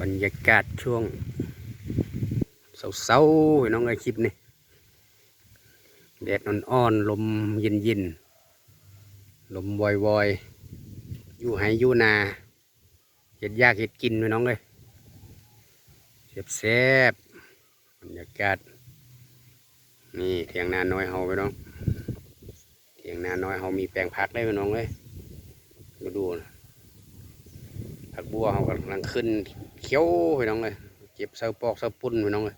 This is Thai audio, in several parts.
บรรยากาศช่วงเศร้าๆให้น้องไอคลิปนี่แดดอ่อนๆลมเย็นๆลมวอยๆอยู่ไหอยู่นาเห็ดยากเห็ดกินไปน้องเลยแซ่บๆบรรยากาศนี่เถียงนาน้อยเฮาไปน้องเถียงนาน้อยเฮามีแปลงผักได้ไปน้องเลยมาดูนะผักบัวเฮากำลังขึ้น เขียวไปน้องเลยเก็บเสาปอกเสาปุ่นไปน้องเลย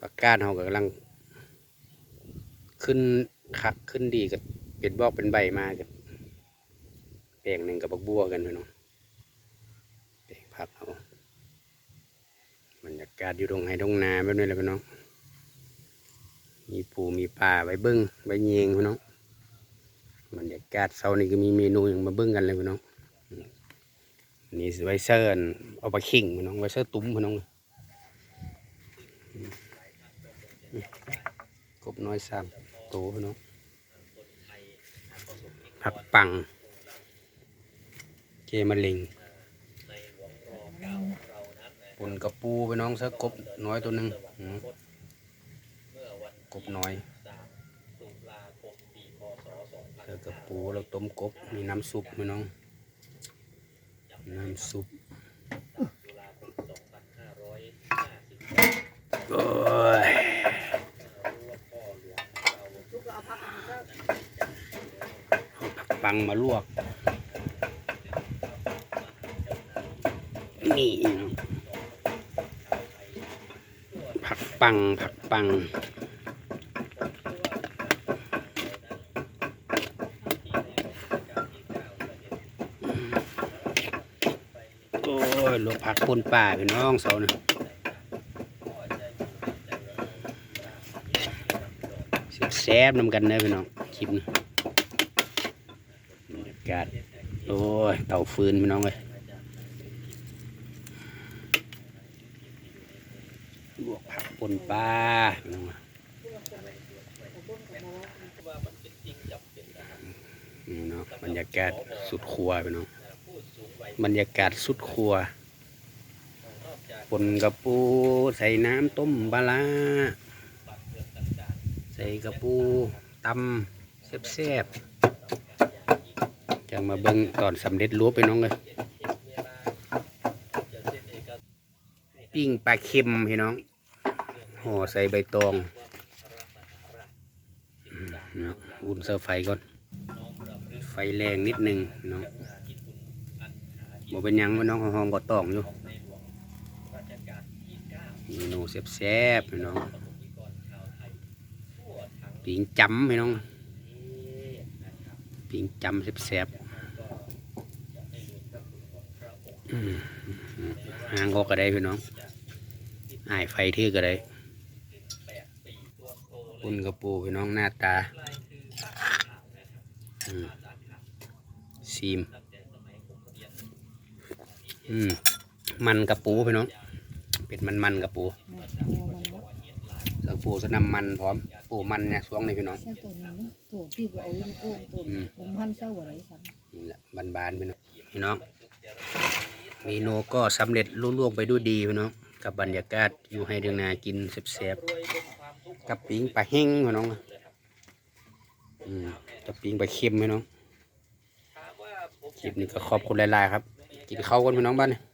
ผักกาดเฮาก็กำลัง ขึ้นคักขึ้นดีกับเป็นบอกเป็นใบมากับแปลงหนึ่งกับผักบัวกันไปน้องแปลงผักเฮาบรรยากาศอยู่ตรงไห้ตรงนาแบบนี้เลยพี่น้อง มีปูมีปลาไว้เบิ้งไว้เยียงพี่น้องบรรยากาศเช้านี้ก็มีเมนูอย่างมาเบิ้งกันเลยพี่น้อง นี่ไวเซิร์นเอาไปขิงพี่น้องไวเซิร์ตุ้มพี่น้องกบน้อยสามโตพี่น้องผักปังเจมะลิงปนกระปูพี่น้องเซิร์กบน้อยตัวหนึ่งกบน้อยเจอกับปูเราต้มกบมีน้ำซุปไหมน้อง น้ำซุปโอ้ยผักปังมาลวก นี่ ผักปัง ผักปัง โอ้ ยลวกผักปนป่าพี่น้องเสาเนี่ยแซ่บๆนำกันเนะพี่น้องคลิปนี้บรรยากาศโอ้ยเตาฟืนพี่น้องเลยลวกผักปนป่าพี่น้องนี่เนาะบรรยากาศสุดครัวพี่น้องบรรยากาศสุดครัว ปนกระปู ใส่น้ำต้มปลาร้าใส่กระปูตำแซ่บๆจังมาเบิ่งตอนสำเร็จรูปไปน้องเลยปิ้งปลาเค็มพี่น้องห่อใส่ใบตองอุ่นเสาไฟก่อน ไฟแรงนิดนึงน้องบ่เป็นยังว่าน้องห้องก็ต้องอยู่ เมนูแซ่บๆพี่น้องปิงจำพี่น้องปิงจำแซ่บๆอืมหางก็กระไดพี่น้องอายไฟทื่อก็ได้ปุ่นกระปูพี่น้องหน้าตาซีม อืม มันกระปูพี่น้อง เป็ดมันมันกระปูสักปูสนำมันพร้อมปูมันเนี่ยสวงนี่พี่น้องเส้นตัวนี้นะตัวพี่ก็เอาอยู่ในโอ่งตัวอืมผมพันเส้าอะไรสันนี่แหละบานๆพี่น้องพี่น้องเมนูก็สำเร็จรุ่ล่วงไปด้วยดีพี่น้องกับบรรยากาศอยู่ให้เดืองนากินแซ่บๆกับปิงปลาเฮงพี่น้องอืมกับปิงปลาเค็มพี่น้องคลิปนี้ก็ขอบคุณหลายๆครับ กินข้าวกันพี่น้องบ้านนี่แต่ว่าถ้ารวยแล้วนี่แบบว่าไปเบีย